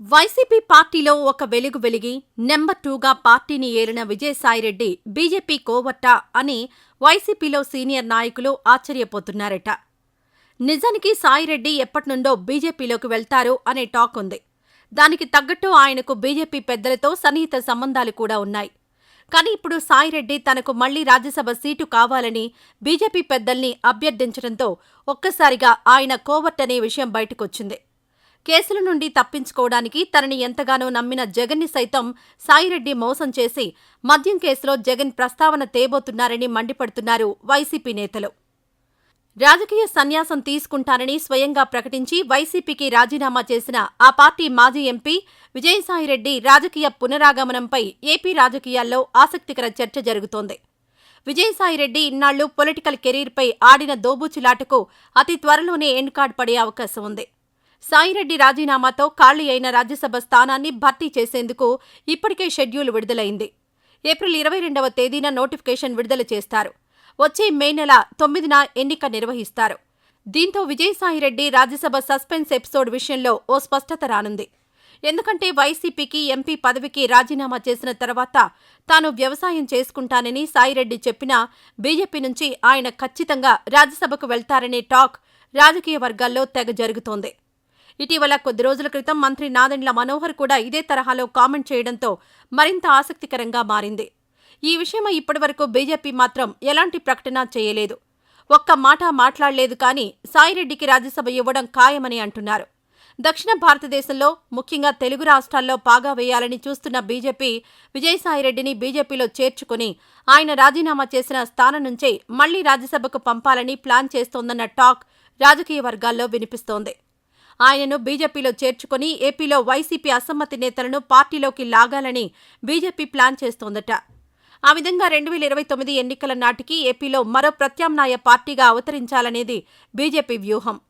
YCP పార్టీలో ఒక వెలుగు వెలిగి నెంబర్ టూగా పార్టీని ఏలిన విజయసాయిరెడ్డి బీజేపీ కోవట్టా అని వైసీపీలో సీనియర్ నాయకులు ఆశ్చర్యపోతున్నారట. నిజానికి సాయిరెడ్డి ఎప్పటినుండో బీజేపీలోకి వెళ్తారు అనే టాక్ ఉంది. దానికి తగ్గట్టు ఆయనకు బీజేపీ పెద్దలతో సన్నిహిత సంబంధాలు కూడా ఉన్నాయి. కానీ ఇప్పుడు సాయిరెడ్డి తనకు మళ్ళీ రాజ్యసభ సీటు కావాలని బీజేపీ పెద్దల్ని అభ్యర్థించడంతో ఒక్కసారిగా ఆయన కోవర్ట్ అనే విషయం బయటకొచ్చింది. కేసుల నుండి తప్పించుకోవడానికి తనని ఎంతగానో నమ్మిన జగన్ని సైతం సాయిరెడ్డి మోసం చేసి మద్యం కేసులో జగన్ ప్రస్తావన తేబోతున్నారని మండిపడుతున్నారు వైసీపీ నేతలు. రాజకీయ సన్యాసం తీసుకుంటానని స్వయంగా ప్రకటించి వైసీపీకి రాజీనామా చేసిన ఆ పార్టీ మాజీ ఎంపీ విజయసాయిరెడ్డి రాజకీయ పునరాగమనంపై ఏపీ రాజకీయాల్లో ఆసక్తికర చర్చ జరుగుతోంది. విజయసాయిరెడ్డి ఇన్నాళ్ళు పొలిటికల్ కెరీర్పై ఆడిన దోబూచులాటకు అతి త్వరలోనే ఎండ్ కార్డ్ పడే అవకాశం ఉంది. సాయిరెడ్డి రాజీనామాతో ఖాళీ అయిన రాజ్యసభ స్థానాన్ని భర్తీ చేసేందుకు ఇప్పటికే షెడ్యూల్ విడుదలైంది. ఏప్రిల్ ఇరవై రెండవ తేదీన నోటిఫికేషన్ విడుదల చేస్తారు. వచ్చే మే నెల తొమ్మిదిన ఎన్నిక నిర్వహిస్తారు. దీంతో విజయసాయిరెడ్డి రాజ్యసభ సస్పెన్స్ ఎపిసోడ్ విషయంలో ఓ స్పష్టత రానుంది. ఎందుకంటే వైసీపీకి ఎంపీ పదవికి రాజీనామా చేసిన తర్వాత తాను వ్యవసాయం చేసుకుంటానని సాయిరెడ్డి చెప్పినా బీజేపీ నుంచి ఆయన ఖచ్చితంగా రాజ్యసభకు వెళ్తారనే టాక్ రాజకీయ వర్గాల్లో తెగ జరుగుతోంది. ఇటీవల కొద్ది రోజుల క్రితం మంత్రి నాదెండ్ల మనోహర్ కూడా ఇదే తరహాలో కామెంట్ చేయడంతో మరింత ఆసక్తికరంగా మారింది. ఈ విషయమై ఇప్పటివరకు బీజేపీ మాత్రం ఎలాంటి ప్రకటన చేయలేదు. ఒక్క మాట మాట్లాడలేదు కానీ సాయిరెడ్డికి రాజ్యసభ ఇవ్వడం ఖాయమని అంటున్నారు. దక్షిణ భారతదేశంలో ముఖ్యంగా తెలుగు రాష్ట్రాల్లో పాగా వేయాలని చూస్తున్న బీజేపీ విజయసాయిరెడ్డిని బీజేపీలో చేర్చుకుని ఆయన రాజీనామా చేసిన స్థానం నుంచే మళ్ళీ రాజ్యసభకు పంపాలని ప్లాన్ చేస్తోందన్న టాక్ రాజకీయ వర్గాల్లో వినిపిస్తోంది. ఆయనను బీజేపీలో చేర్చుకుని ఏపీలో వైసీపీ అసమ్మతి నేతలను పార్టీలోకి లాగాలని బీజేపీ ప్లాన్ చేస్తోందట. ఆ విధంగా రెండు వేల ఇరవై తొమ్మిది ఎన్నికల నాటికి ఏపీలో మరో ప్రత్యామ్నాయ పార్టీగా అవతరించాలనేది బీజేపీ వ్యూహం.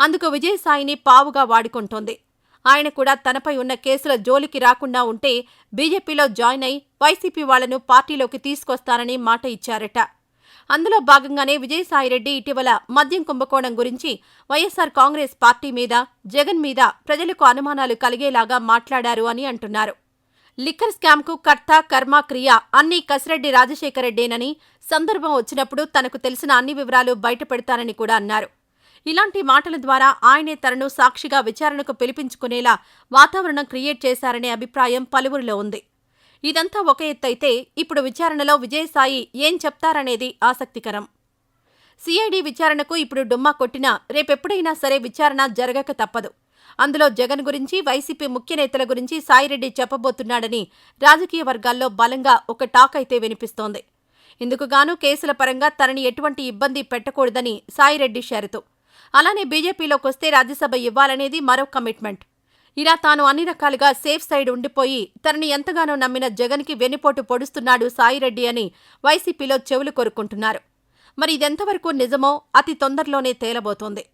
అందుకు విజయసాయిని పావుగా వాడుకుంటోంది. ఆయన కూడా తనపై ఉన్న కేసుల జోలికి రాకుండా ఉంటే బీజేపీలో జాయిన్ అయి వైసీపీ వాళ్ళను పార్టీలోకి తీసుకొస్తానని మాట ఇచ్చారట. అందులో భాగంగానే విజయసాయిరెడ్డి ఇటీవల మద్యం కుంభకోణం గురించి వైఎస్సార్ కాంగ్రెస్ పార్టీ మీద జగన్ మీద ప్రజలకు అనుమానాలు కలిగేలాగా మాట్లాడారు అని అంటున్నారు. లిక్కర్ స్కామ్కు కర్త కర్మ క్రియ అన్నీ కసిరెడ్డి రాజశేఖరెడ్డేనని సందర్భం వచ్చినప్పుడు తనకు తెలిసిన అన్ని వివరాలు బయటపెడతానని కూడా అన్నారు. ఇలాంటి మాటల ద్వారా ఆయనే తనను సాక్షిగా విచారణకు పిలిపించుకునేలా వాతావరణం క్రియేట్ చేశారనే అభిప్రాయం పలువురిలో ఉంది. ఇదంతా ఒక ఎత్తైతే ఇప్పుడు విచారణలో విజయసాయి ఏం చెప్తారనేది ఆసక్తికరం. సిఐడి విచారణకు ఇప్పుడు డుమ్మా కొట్టినా రేపెప్పుడైనా సరే విచారణ జరగక తప్పదు. అందులో జగన్ గురించి వైసీపీ ముఖ్య నేతల గురించి సాయిరెడ్డి చెప్పబోతున్నాడని రాజకీయ వర్గాల్లో బలంగా ఒక టాక్ అయితే వినిపిస్తోంది. ఇందుకుగాను కేసుల పరంగా తనని ఎటువంటి ఇబ్బంది పెట్టకూడదని సాయిరెడ్డి షరతు. అలానే బీజేపీలోకొస్తే రాజ్యసభ ఇవ్వాలనేది మరో కమిట్మెంట్. ఇలా తాను అన్ని రకాలుగా సేఫ్ సైడ్ ఉండిపోయి తనని ఎంతగానో నమ్మిన జగన్కి వెన్నుపోటు పొడుస్తున్నాడు సాయిరెడ్డి అని వైసీపీలో చెవులు కొరుక్కుంటున్నారు. మరి ఇదెంతవరకు నిజమో అతి తొందరలోనే తేలబోతోంది.